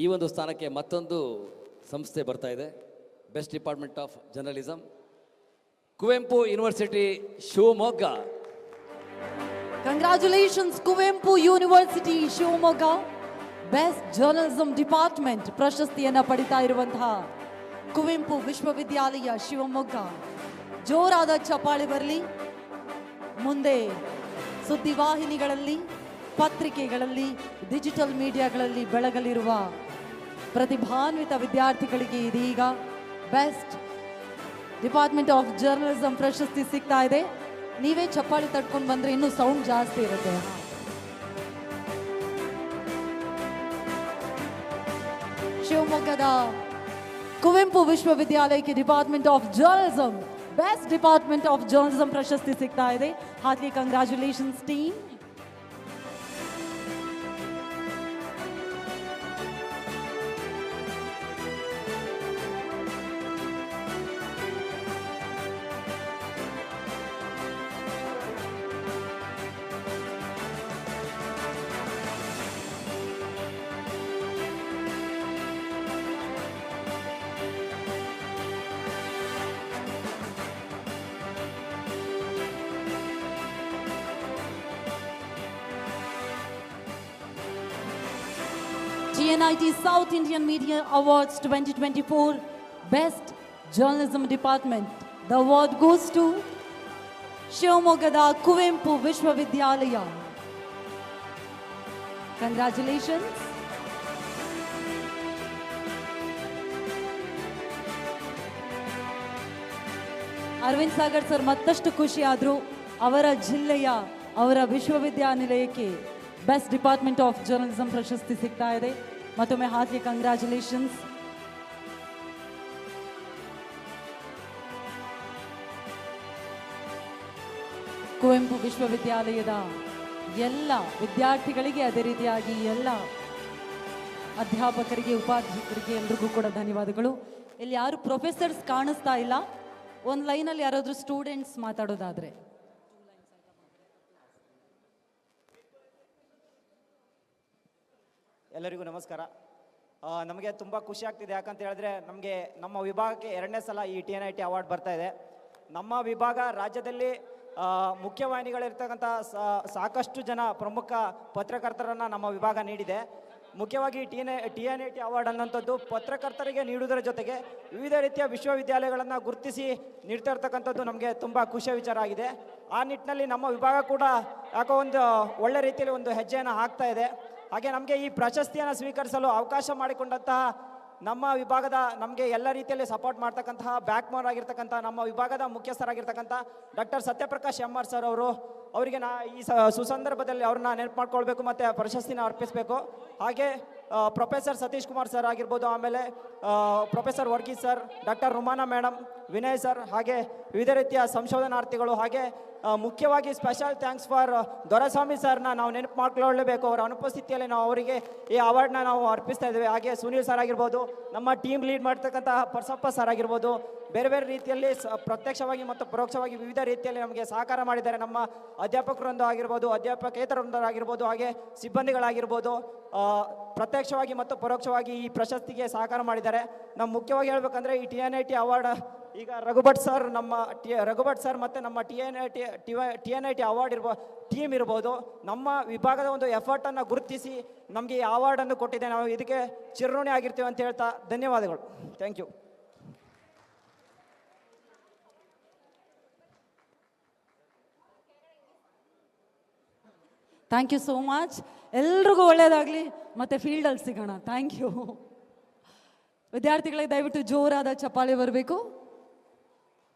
ಈ ಒಂದು ಸ್ಥಾನಕ್ಕೆ ಮತ್ತೊಂದು ಸಂಸ್ಥೆ ಬರ್ತಾ ಇದೆ. Best department of journalism Kuvempu university Shivamogga. Congratulations Kuvempu university Shivamogga. Best journalism department ಪ್ರಶಸ್ತಿಯನ್ನು ಪಡಿತಾ ಇರುವಂತಹ ಕುವೆಂಪು ವಿಶ್ವವಿದ್ಯಾಲಯ, ಶಿವಮೊಗ್ಗ. ಜೋರಾದ ಚಪ್ಪಾಳೆ ಬರಲಿ. ಮುಂದೆ ಸುದ್ದಿವಾಹಿನಿಗಳಲ್ಲಿ, ಪತ್ರಿಕೆಗಳಲ್ಲಿ ಡಿಜಿಟಲ್ ಮೀಡಿಯಾಗಳಲ್ಲಿ ಬೆಳಗಲಿರುವ ಪ್ರತಿಭಾನ್ವಿತ ವಿದ್ಯಾರ್ಥಿಗಳಿಗೆ ಇದೀಗ ಬೆಸ್ಟ್ ಡಿಪಾರ್ಟ್ಮೆಂಟ್ ಆಫ್ ಜರ್ನಲಿಸಂ ಪ್ರಶಸ್ತಿ ಸಿಗ್ತಾ ಇದೆ. ನೀವೇ ಚಪ್ಪಾಳಿ ತಟ್ಕೊಂಡು ಬಂದ್ರೆ ಇನ್ನೂ ಸೌಂಡ್ ಜಾಸ್ತಿ ಇರುತ್ತೆ. ಶಿವಮೊಗ್ಗದ ಕುವೆಂಪು ವಿಶ್ವವಿದ್ಯಾಲಯಕ್ಕೆ department of journalism, best department of journalism ಪ್ರಶಸ್ತಿ ಸಿಗ್ತಾ ಇದೆ. ಹಾಗೆ congratulations team. TNIT South Indian Media Awards 2024 Best Journalism Department. The award goes to ಶಿವಮೊಗ್ಗದ ಕುವೆಂಪು ವಿಶ್ವವಿದ್ಯಾಲಯ ಕಂಗ್ರ್ಯಾಚುಲೇಷನ್ಸ್ ಅರವಿಂದ್ ಸಾಗರ್ ಸರ್ ಮತ್ತಷ್ಟು ಖುಷಿಯಾದರು ಅವರ ಜಿಲ್ಲೆಯ ಅವರ ವಿಶ್ವವಿದ್ಯಾನಿಲಯಕ್ಕೆ ಬೆಸ್ಟ್ ಡಿಪಾರ್ಟ್ಮೆಂಟ್ ಆಫ್ ಜರ್ನಲಿಸಂ ಪ್ರಶಸ್ತಿ ಸಿಗ್ತಾ ಇದೆ ಮತ್ತೊಮ್ಮೆ ಹಾಗೆ ಕಂಗ್ರ್ಯಾಚುಲೇಷನ್ಸ್ ಕುವೆಂಪು ವಿಶ್ವವಿದ್ಯಾಲಯದ ಎಲ್ಲ ವಿದ್ಯಾರ್ಥಿಗಳಿಗೆ ಅದೇ ರೀತಿಯಾಗಿ ಎಲ್ಲ ಅಧ್ಯಾಪಕರಿಗೆ, ಉಪಾಧ್ಯಕ್ಷರಿಗೆ ಎಲ್ರಿಗೂ ಕೂಡ ಧನ್ಯವಾದಗಳು. ಇಲ್ಲಿ ಯಾರು ಪ್ರೊಫೆಸರ್ಸ್ ಕಾಣಿಸ್ತಾ ಇಲ್ಲ, ಒಂದು ಲೈನಲ್ಲಿ ಯಾರಾದರೂ ಸ್ಟೂಡೆಂಟ್ಸ್ ಮಾತಾಡೋದಾದ್ರೆ. ಎಲ್ಲರಿಗೂ ನಮಸ್ಕಾರ. ನಮಗೆ ತುಂಬ ಖುಷಿ ಆಗ್ತಿದೆ. ಯಾಕಂತ ಹೇಳಿದ್ರೆ ನಮಗೆ ನಮ್ಮ ವಿಭಾಗಕ್ಕೆ ಎರಡನೇ ಸಲ ಈ T N I T award ಬರ್ತಾ ಇದೆ. ನಮ್ಮ ವಿಭಾಗ ರಾಜ್ಯದಲ್ಲಿ ಮುಖ್ಯವಾಹಿನಿಗಳಿರ್ತಕ್ಕಂಥ ಸಾಕಷ್ಟು ಜನ ಪ್ರಮುಖ ಪತ್ರಕರ್ತರನ್ನು ನಮ್ಮ ವಿಭಾಗ ನೀಡಿದೆ. ಮುಖ್ಯವಾಗಿ T N T N I T award ಅನ್ನೋಂಥದ್ದು ಪತ್ರಕರ್ತರಿಗೆ ನೀಡುವುದರ ಜೊತೆಗೆ ವಿವಿಧ ರೀತಿಯ ವಿಶ್ವವಿದ್ಯಾಲಯಗಳನ್ನು ಗುರುತಿಸಿ ನೀಡ್ತಾ ಇರ್ತಕ್ಕಂಥದ್ದು ನಮಗೆ ತುಂಬ ಖುಷಿಯ ವಿಚಾರ ಆಗಿದೆ. ಆ ನಿಟ್ಟಿನಲ್ಲಿ ನಮ್ಮ ವಿಭಾಗ ಕೂಡ ಯಾಕೋ ಒಂದು ಒಳ್ಳೆ ರೀತಿಯಲ್ಲಿ ಒಂದು ಹೆಜ್ಜೆಯನ್ನು ಹಾಕ್ತಾ ಇದೆ. ಹಾಗೆ ನಮಗೆ ಈ ಪ್ರಶಸ್ತಿಯನ್ನು ಸ್ವೀಕರಿಸಲು ಅವಕಾಶ ಮಾಡಿಕೊಂಡಂತಹ ನಮ್ಮ ವಿಭಾಗದ ನಮಗೆ ಎಲ್ಲ ರೀತಿಯಲ್ಲಿ ಸಪೋರ್ಟ್ ಮಾಡ್ತಕ್ಕಂತಹ ಬ್ಯಾಕ್ ಮೋರ್ ಆಗಿರ್ತಕ್ಕಂಥ ನಮ್ಮ ವಿಭಾಗದ ಮುಖ್ಯಸ್ಥರಾಗಿರ್ತಕ್ಕಂಥ ಡಾಕ್ಟರ್ ಸತ್ಯಪ್ರಕಾಶ್ ಎಂ ಸರ್ ಅವರು, ಅವರಿಗೆ ನಾ ಈ ಸುಸಂದರ್ಭದಲ್ಲಿ ಅವ್ರನ್ನ ನೆನಪು ಮಾಡ್ಕೊಳ್ಬೇಕು ಮತ್ತು ಪ್ರಶಸ್ತಿನ ಅರ್ಪಿಸಬೇಕು. ಹಾಗೆ ಪ್ರೊಫೆಸರ್ ಸತೀಶ್ ಕುಮಾರ್ ಸರ್ ಆಗಿರ್ಬೋದು, ಆಮೇಲೆ professor Varghese sir doctor Rumana madam Vinay sir, ಹಾಗೆ ವಿವಿಧ ರೀತಿಯ ಸಂಶೋಧನಾರ್ಥಿಗಳು, ಹಾಗೆ ಮುಖ್ಯವಾಗಿ ಸ್ಪೆಷಲ್ ಥ್ಯಾಂಕ್ಸ್ ಫಾರ್ ದೊರೆಸ್ವಾಮಿ ಸರ್ನ ನಾವು ನೆನಪು ಮಾಡ್ಕೊಳ್ಳೇಬೇಕು. ಅವರ ಅನುಪಸ್ಥಿತಿಯಲ್ಲಿ ನಾವು ಅವರಿಗೆ ಈ ಅವಾರ್ಡ್ನ ನಾವು ಅರ್ಪಿಸ್ತಾ ಇದ್ದೇವೆ. ಹಾಗೆ ಸುನೀಲ್ ಸರ್ ಆಗಿರ್ಬೋದು, ನಮ್ಮ ಟೀಮ್ ಲೀಡ್ ಮಾಡ್ತಕ್ಕಂತಹ ಪರ್ಸಪ್ಪ ಸರ್ ಆಗಿರ್ಬೋದು, ಬೇರೆ ಬೇರೆ ರೀತಿಯಲ್ಲಿ ಪ್ರತ್ಯಕ್ಷವಾಗಿ ಮತ್ತು ಪರೋಕ್ಷವಾಗಿ ವಿವಿಧ ರೀತಿಯಲ್ಲಿ ನಮಗೆ ಸಹಕಾರ ಮಾಡಿದ್ದಾರೆ. ನಮ್ಮ ಅಧ್ಯಾಪಕರೊಂದು ಆಗಿರ್ಬೋದು ಅಧ್ಯಾಪಕೇತರೊಂದರಾಗಿರ್ಬೋದು ಹಾಗೆ ಸಿಬ್ಬಂದಿಗಳಾಗಿರ್ಬೋದು ಪ್ರತ್ಯಕ್ಷವಾಗಿ ಮತ್ತು ಪರೋಕ್ಷವಾಗಿ ಈ ಪ್ರಶಸ್ತಿಗೆ ಸಹಕಾರ ಮಾಡಿದ್ದಾರೆ. ನಾವು ಮುಖ್ಯವಾಗಿ ಹೇಳಬೇಕಂದ್ರೆ ಈ T N I T award ಈಗ ರಘುಭಟ್ ಸರ್ ನಮ್ಮ ಟಿ ರಘುಭಟ್ ಸರ್ ಮತ್ತು ನಮ್ಮ T N I T T N I T award ಇರ್ಬೋ team ಇರ್ಬೋದು. ನಮ್ಮ ವಿಭಾಗದ ಒಂದು ಎಫರ್ಟನ್ನು ಗುರುತಿಸಿ ನಮಗೆ ಈ ಅವಾರ್ಡನ್ನು ಕೊಟ್ಟಿದೆ. ನಾವು ಇದಕ್ಕೆ ಚಿರಋಣಿ ಆಗಿರ್ತೀವಿ ಅಂತ ಹೇಳ್ತಾ ಧನ್ಯವಾದಗಳು. Thank you thank you so much ಎಲ್ರಿಗೂ ಒಳ್ಳೆಯದಾಗಲಿ ಮತ್ತೆ ಫೀಲ್ಡಲ್ಲಿ ಸಿಗೋಣ. ಥ್ಯಾಂಕ್ ಯು ವಿದ್ಯಾರ್ಥಿಗಳಿಗೆ ದಯವಿಟ್ಟು ಜೋರಾದ ಚಪ್ಪಾಳೆ ಬರಬೇಕು.